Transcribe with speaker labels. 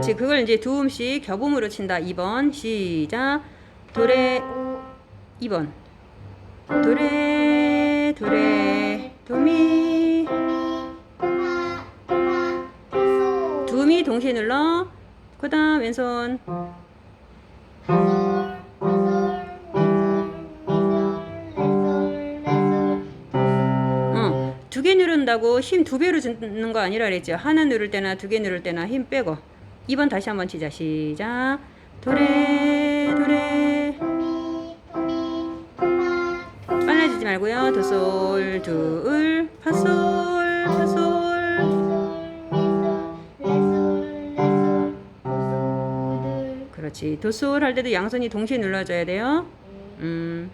Speaker 1: 옳지. 그걸 이제 두 음씩 겹음으로 친다. 2번. 시작. 도레 2번. 도레 도레 도미. 두미 동시에 눌러 그 다음 왼손. 어, 두개 누른다고 힘 두 배로 주는 거 아니라 그랬죠. 하나 누를 때나 두 개 누를 때나 힘 빼고. 2번 다시 한번 치자. 시작. 도레 도레. 빨라지지 말고요. 도솔 둘 파솔 그렇지. 도솔 할 때도 양손이 동시에 눌러줘야 돼요. 음